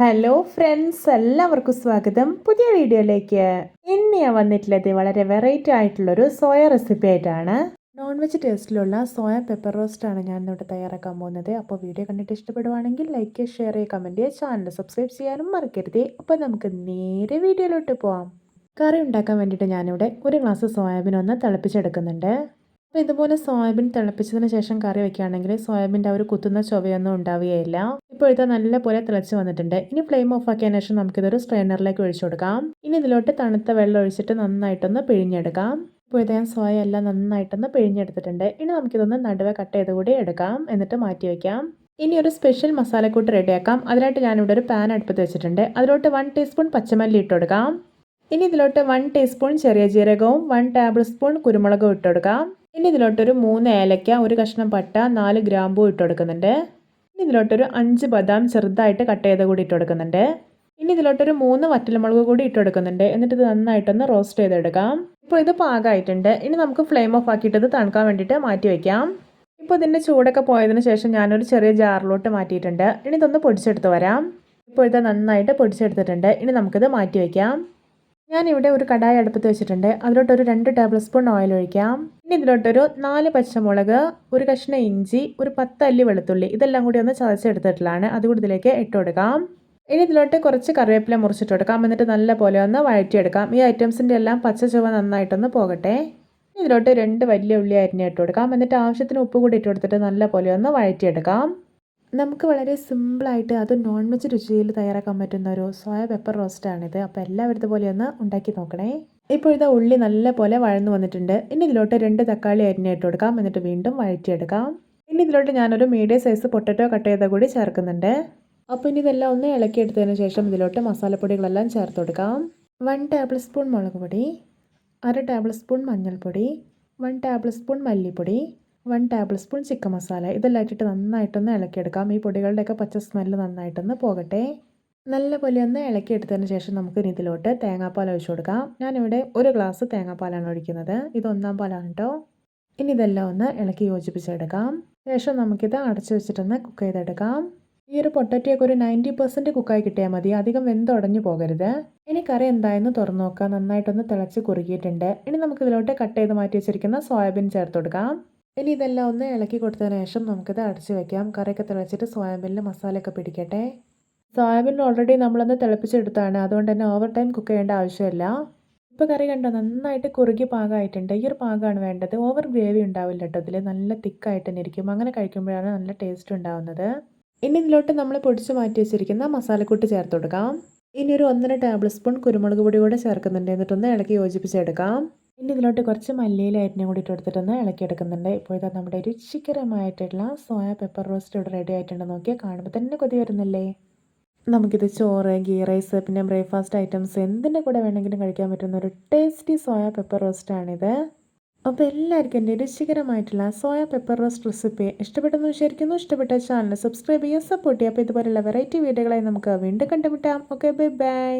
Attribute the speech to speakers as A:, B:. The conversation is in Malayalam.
A: ഹലോ ഫ്രണ്ട്സ് എല്ലാവർക്കും സ്വാഗതം. പുതിയ വീഡിയോയിലേക്ക്. ഇന്ന് ഞാൻ വന്നിട്ടുള്ളത് വളരെ വെറൈറ്റി ആയിട്ടുള്ളൊരു സോയ റെസിപ്പി ആയിട്ടാണ്. നോൺ വെജ് ടേസ്റ്റിലുള്ള സോയ പെപ്പർ റോസ്റ്റ് ആണ് ഞാൻ ഇന്നിവിടെ തയ്യാറാക്കാൻ പോകുന്നത്. അപ്പോൾ വീഡിയോ കണ്ടിട്ട് ഇഷ്ടപ്പെടുവാണെങ്കിൽ ലൈക്ക് ഷെയർ ചെയ്യുക കമന്റ് ചെയ്യുക. ചാനൽ സബ്സ്ക്രൈബ് ചെയ്യാനും മറക്കരുത്. അപ്പോൾ നമുക്ക് നേരെ വീഡിയോയിലോട്ട് പോവാം. കറി ഉണ്ടാക്കാൻ വേണ്ടിയിട്ട് ഞാനിവിടെ ഒരു ഗ്ലാസ് സോയാബീൻ ഒന്ന് തിളപ്പിച്ചെടുക്കുന്നുണ്ട്. അപ്പോൾ ഇതുപോലെ സോയാബീൻ തിളപ്പിച്ചതിന് ശേഷം കറി വെക്കുകയാണെങ്കിൽ സോയാബീന്റെ ആ ഒരു കുത്തുന്ന ചൊവയൊന്നും ഉണ്ടാവുകയില്ല. ഇപ്പോൾ ഇത് നല്ലപോലെ തിളച്ച് വന്നിട്ടുണ്ട്. ഇനി ഫ്ലെയിം ഓഫ് ആക്കിയതിന് ശേഷം നമുക്കിതൊരു സ്ട്രെയിനറിലേക്ക് ഒഴിച്ചു കൊടുക്കാം. ഇനി ഇതിലോട്ട് തണുത്ത വെള്ളം ഒഴിച്ചിട്ട് നന്നായിട്ടൊന്ന് പിഴിഞ്ഞെടുക്കാം. ഇപ്പോൾ ഇത് ഞാൻ സോയ എല്ലാം നന്നായിട്ടൊന്ന് പിഴിഞ്ഞെടുത്തിട്ടുണ്ട്. ഇനി നമുക്കിതൊന്ന് നടുവെ കട്ട് ചെയ്ത് കൂടി എടുക്കാം. എന്നിട്ട് മാറ്റി വയ്ക്കാം ഇനി ഒരു സ്പെഷ്യൽ മസാലക്കൂട്ട് റെഡിയാക്കാം അതിനായിട്ട് ഞാനിവിടെ ഒരു പാൻ അടുപ്പത്ത് വെച്ചിട്ടുണ്ട്. അതിലോട്ട് വൺ ടീസ്പൂൺ പച്ചമല്ലി ഇട്ട് കൊടുക്കാം. ഇനി ഇതിലോട്ട് വൺ ടീസ്പൂൺ ചെറിയ ജീരകവും വൺ ടേബിൾ സ്പൂൺ കുരുമുളകും ഇട്ട് കൊടുക്കാം. ഇനി ഇതിലോട്ടൊരു മൂന്ന് ഏലക്ക ഒരു കഷ്ണം പട്ട നാല് ഗ്രാമ്പൂ ഇട്ട് കൊടുക്കുന്നുണ്ട്. ഇനി ഇതിലോട്ടൊരു അഞ്ച് ബദാം ചെറുതായിട്ട് കട്ട് ചെയ്ത് കൂടി ഇട്ട് കൊടുക്കുന്നുണ്ട്. ഇനി ഇതിലോട്ടൊരു മൂന്ന് വറ്റൽമുളക് കൂടി ഇട്ട് കൊടുക്കുന്നുണ്ട്. എന്നിട്ട് ഇത് നന്നായിട്ടൊന്ന് റോസ്റ്റ് ചെയ്തെടുക്കാം. ഇപ്പോൾ ഇത് പാകമായിട്ടുണ്ട് ഇനി നമുക്ക് ഫ്ലെയിം ഓഫ് ആക്കിയിട്ട് ഇത് തണുക്കാൻ വേണ്ടിയിട്ട് മാറ്റി വയ്ക്കാം ഇപ്പോൾ ഇതിന്റെ ചൂടൊക്കെ പോയതിന് ശേഷം ഞാനൊരു ചെറിയ ജാറിലോട്ട് മാറ്റിയിട്ടുണ്ട്. ഇനി ഇതൊന്ന് പൊടിച്ചെടുത്ത് വരാം. ഇപ്പോൾ ഇത് നന്നായിട്ട് പൊടിച്ചെടുത്തിട്ടുണ്ട്. ഇനി നമുക്കിത് മാറ്റി വയ്ക്കാം ഞാനിവിടെ ഒരു കടായി അടുപ്പത്ത് വെച്ചിട്ടുണ്ട്. അതിലോട്ടൊരു രണ്ട് ടേബിൾ സ്പൂൺ ഓയിൽ ഒഴിക്കാം. ഇനി ഇതിലോട്ടൊരു നാല് പച്ചമുളക് ഒരു കഷ്ണം ഇഞ്ചി ഒരു പത്ത് അല്ലി വെളുത്തുള്ളി ഇതെല്ലാം കൂടി ഒന്ന് ചതച്ചെടുത്തിട്ടുള്ളതാണ്. അതുകൂടി ഇതിലേക്ക് ഇട്ട് കൊടുക്കാം. ഇനി ഇതിലോട്ട് കുറച്ച് കറിവേപ്പില മുറിച്ചിട്ട് കൊടുക്കാം. എന്നിട്ട് നല്ല പോലെ ഒന്ന് വഴറ്റിയെടുക്കാം. ഈ ഐറ്റംസിന്റെ എല്ലാം പച്ച ചുവ നന്നായിട്ടൊന്ന് പോകട്ടെ. ഇതിലോട്ട് രണ്ട് വലിയ ഉള്ളി അരിഞ്ഞിട്ട് കൊടുക്കാം. എന്നിട്ട് ആവശ്യത്തിന് ഉപ്പ് കൂടി ഇട്ട് കൊടുത്തിട്ട് നല്ല പോലെ ഒന്ന് വഴറ്റിയെടുക്കാം. നമുക്ക് വളരെ സിമ്പിളായിട്ട് അത് നോൺ വെജ് രുചിയിൽ തയ്യാറാക്കാൻ പറ്റുന്ന ഒരു സോയ പെപ്പർ റോസ്റ്റാണിത്. അപ്പോൾ എല്ലാവരും ഇതുപോലെ ഒന്ന് ഉണ്ടാക്കി നോക്കണേ. ഇപ്പോൾ ഇതാ ഉള്ളി നല്ലപോലെ വഴന്നു വന്നിട്ടുണ്ട്. ഇനി ഇതിലോട്ട് രണ്ട് തക്കാളി അരിഞ്ഞിട്ട് കൊടുക്കാം. എന്നിട്ട് വീണ്ടും വഴറ്റിയെടുക്കാം. ഇനി ഇതിലോട്ട് ഞാനൊരു മീഡിയം സൈസ് പൊട്ടറ്റോ കട്ട് ചെയ്ത കൂടി ചേർക്കുന്നുണ്ട്. അപ്പോൾ ഇനി ഇതെല്ലാം ഒന്ന് ഇളക്കിയെടുത്തതിന് ശേഷം ഇതിലോട്ട് മസാലപ്പൊടികളെല്ലാം ചേർത്ത് കൊടുക്കാം. വൺ ടേബിൾ സ്പൂൺ മുളക് പൊടി അര ടേബിൾ സ്പൂൺ മഞ്ഞൾപ്പൊടി വൺ ടേബിൾ സ്പൂൺ മല്ലിപ്പൊടി one table spoon chicken masala. ഇതെല്ലാം ഇട്ടിട്ട് നന്നായിട്ടൊന്ന് ഇളക്കിയെടുക്കാം. ഈ പൊടികളുടെയൊക്കെ പച്ച സ്മെല്ല് നന്നായിട്ടൊന്ന് പോകട്ടെ. നല്ല പോലെ ഒന്ന് ഇളക്കിയെടുത്തതിന് ശേഷം നമുക്ക് ഇതിലോട്ട് തേങ്ങാപ്പാൽ ഒഴിച്ചു കൊടുക്കാം. ഞാനിവിടെ ഒരു ഗ്ലാസ് തേങ്ങാപ്പാലാണ് ഒഴിക്കുന്നത്. ഇത് ഒന്നാം പാലാണ് കേട്ടോ ഇനി ഇതെല്ലാം ഒന്ന് ഇളക്കി യോജിപ്പിച്ചെടുക്കാം. ശേഷം നമുക്കിത് അടച്ചു വെച്ചിട്ടൊന്ന് കുക്ക് ചെയ്തെടുക്കാം. ഈ ഒരു പൊട്ടറ്റിയൊക്കെ ഒരു നയന്റി പെർസെന്റ് കുക്കായി കിട്ടിയാൽ മതി. അധികം വെന്തുടഞ്ഞു പോകരുത്. ഇനി കറി എന്തായെന്ന് തുറന്നു നോക്കാം നന്നായിട്ടൊന്ന് തിളച്ച് കുറുകിയിട്ടുണ്ട്. ഇനി നമുക്ക് ഇതിലോട്ട് കട്ട് ചെയ്ത് മാറ്റി വെച്ചിരിക്കുന്ന സോയാബീൻ ചേർത്ത് കൊടുക്കാം. ഇനി ഇതെല്ലാം ഒന്ന് ഇളക്കി കൊടുത്തതിന് ശേഷം നമുക്കിത് അടച്ച് വെക്കാം. കറിയൊക്കെ തിളച്ചിട്ട് സോയാബീനിൽ മസാലയൊക്കെ പിടിക്കട്ടെ. സോയാബീൻ ഓൾറെഡി നമ്മളൊന്ന് തിളപ്പിച്ചെടുത്താണ്. അതുകൊണ്ട് തന്നെ ഓവർ ടൈം കുക്ക് ചെയ്യേണ്ട ആവശ്യമില്ല. ഇപ്പോൾ കറി കണ്ടോ? നന്നായിട്ട് കുറുകി പാകമായിട്ടുണ്ട് ഈ ഒരു പാകമാണ് വേണ്ടത്. ഓവർ ഗ്രേവി ഉണ്ടാവില്ല കേട്ടോ ഇതിൽ നല്ല തിക്കായിട്ട് തന്നെ ഇരിക്കും. അങ്ങനെ കഴിക്കുമ്പോഴാണ് നല്ല ടേസ്റ്റ് ഉണ്ടാവുന്നത്. ഇനി ഇതിലോട്ട് നമ്മൾ പൊടിച്ച് മാറ്റി വെച്ചിരിക്കുന്ന മസാലക്കൂട്ട് ചേർത്ത് കൊടുക്കാം. ഇനി ഒരു ഒന്നര ടേബിൾ സ്പൂൺ കുരുമുളക് പൊടി കൂടെ ചേർക്കുന്നുണ്ട്. എന്നിട്ടൊന്ന് ഇളക്കി യോജിപ്പിച്ചെടുക്കാം. ഇനി ഇതിലോട്ട് കുറച്ച് മല്ലിയില അരിഞ്ഞ കൂടി ഇട്ടെടുത്തിട്ടൊന്ന് ഇളക്കിയെടുക്കുന്നുണ്ട്. ഇപ്പോൾ ഇതാ നമ്മുടെ രുചികരമായിട്ടുള്ള സോയാ പെപ്പർ റോസ്റ്റ് ഇവിടെ റെഡി ആയിട്ടുണ്ട്. നോക്കിയാൽ കാണുമ്പോൾ തന്നെ കൊതി വരുന്നില്ലേ? നമുക്കിത് ചോറ് ഗീ റൈസ് പിന്നെ ബ്രേക്ക്ഫാസ്റ്റ് ഐറ്റംസ് എന്തിന്റെ കൂടെ വേണമെങ്കിലും കഴിക്കാൻ പറ്റുന്ന ഒരു ടേസ്റ്റി സോയ പെപ്പർ റോസ്റ്റാണിത്. അപ്പോൾ എല്ലാവർക്കും എന്റെ രുചികരമായിട്ടുള്ള സോയ പെപ്പർ റോസ്റ്റ് റെസിപ്പി ഇഷ്ടപ്പെട്ടെന്ന് വിചാരിക്കുന്നു. ഇഷ്ടപ്പെട്ട ചാനൽ സബ്സ്ക്രൈബ് ചെയ്യുക സപ്പോർട്ട് ചെയ്യുക. അപ്പോൾ ഇതുപോലെയുള്ള വെറൈറ്റി വീഡിയോകളായി നമുക്ക് വീണ്ടും കണ്ടുമുട്ടാം. Okay bye bye.